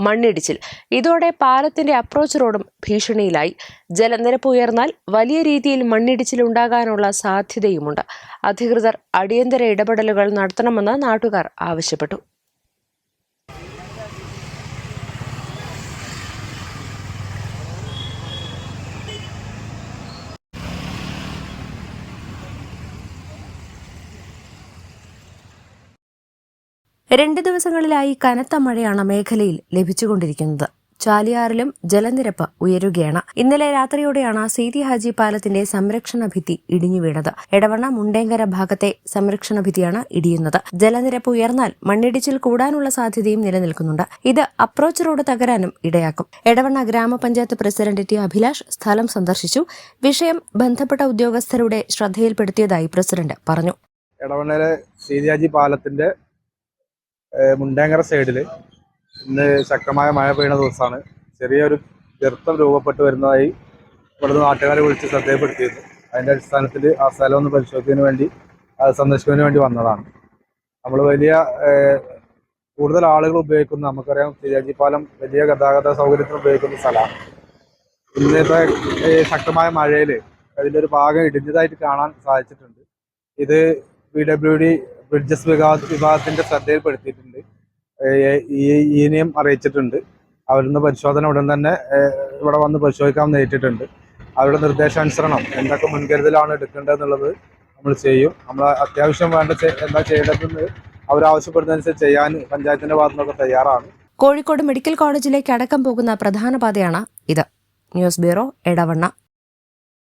മണ്ണിടിച്ചിൽ. ഇതോടെ പാലത്തിന്റെ അപ്രോച്ച് റോഡും ഭീഷണിയിലായി. ജലനിരപ്പ് ഉയർന്നാൽ വലിയ രീതിയിൽ മണ്ണിടിച്ചിൽ ഉണ്ടാകാനുള്ള സാധ്യതയുമുണ്ട്. അധികൃതർ അടിയന്തര ഇടപെടലുകൾ നടത്തണമെന്ന് നാട്ടുകാർ ആവശ്യപ്പെട്ടു. രണ്ട് ദിവസങ്ങളിലായി കനത്ത മഴയാണ് മേഖലയിൽ ലഭിച്ചുകൊണ്ടിരിക്കുന്നത്. ചാലിയാറിലും ജലനിരപ്പ് ഉയരുകയാണ്. ഇന്നലെ രാത്രിയോടെയാണ് സീതി ഹാജി പാലത്തിന്റെ സംരക്ഷണ ഭിത്തി ഇടിഞ്ഞു വീണത്. എടവണ്ണ മുണ്ടേങ്കര ഭാഗത്തെ സംരക്ഷണ ഭിത്തിയാണ് ഇടിയുന്നത്. ജലനിരപ്പ് ഉയർന്നാൽ മണ്ണിടിച്ചിൽ കൂടാനുള്ള സാധ്യതയും നിലനിൽക്കുന്നുണ്ട്. ഇത് അപ്രോച്ച് റോഡ് തകരാനും ഇടയാക്കും. എടവണ്ണ ഗ്രാമപഞ്ചായത്ത് പ്രസിഡന്റ് ടി അഭിലാഷ് സ്ഥലം സന്ദർശിച്ചു. വിഷയം ബന്ധപ്പെട്ട ഉദ്യോഗസ്ഥരുടെ ശ്രദ്ധയിൽപ്പെടുത്തിയതായി പ്രസിഡന്റ് പറഞ്ഞു. എടവണ്ണയിലെ സീതിയാജി പാലത്തിന്റെ മുണ്ടേങ്കര സൈഡിൽ ഇന്ന് ശക്തമായ മഴ പെയ്യുന്ന ദിവസമാണ്. ചെറിയൊരു ഗർത്തം രൂപപ്പെട്ട് വരുന്നതായി ഇവിടുന്ന് നാട്ടുകാരെ വിളിച്ച് ശ്രദ്ധയപ്പെടുത്തിയിരുന്നു അതിന്റെ അടിസ്ഥാനത്തിൽ ആ സ്ഥലം ഒന്ന് പരിശോധിക്കുന്നതിന് വേണ്ടി അത് സന്ദർശിക്കുന്നതിന് വേണ്ടി വന്നതാണ്. നമ്മൾ വലിയ കൂടുതൽ ആളുകൾ ഉപയോഗിക്കുന്ന നമുക്കറിയാം സീതിയാജി പാലം വലിയ ഗതാഗത സൗകര്യത്തിന് ഉപയോഗിക്കുന്ന സ്ഥലമാണ്. ഇന്നത്തെ ശക്തമായ മഴയിൽ അതിന്റെ ഒരു ഭാഗം ഇടിഞ്ഞതായിട്ട് കാണാൻ സാധിച്ചിട്ടുണ്ട്. ഇത് പി ഡബ്ല്യു ഡി ബ്രിഡ്ജസ് വിഭാഗ വിഭാഗത്തിന്റെ ശ്രദ്ധയിൽപ്പെടുത്തിയിട്ടുണ്ട്. ഇനിയും അറിയിച്ചിട്ടുണ്ട്. അവരുന്ന് പരിശോധന ഉടൻ തന്നെ ഇവിടെ വന്ന് പരിശോധിക്കാമെന്ന് ഏറ്റിട്ടുണ്ട് അവരുടെ നിർദ്ദേശാനുസരണം എന്തൊക്കെ മുൻകരുതലാണ് എടുക്കേണ്ടതെന്നുള്ളത് നമ്മൾ ചെയ്യും. നമ്മൾ അത്യാവശ്യം വേണ്ട എന്താ ചെയ്യേണ്ടതെന്ന് അവരാവശ്യപ്പെടുന്നതനുസരിച്ച് ചെയ്യാൻ പഞ്ചായത്തിന്റെ ഭാഗത്തുനിന്നൊക്കെ തയ്യാറാണ്. കോഴിക്കോട് മെഡിക്കൽ കോളേജിലേക്ക് അടക്കം പോകുന്ന പ്രധാന പാതയാണ് ഇത്. News bureau Edavanna.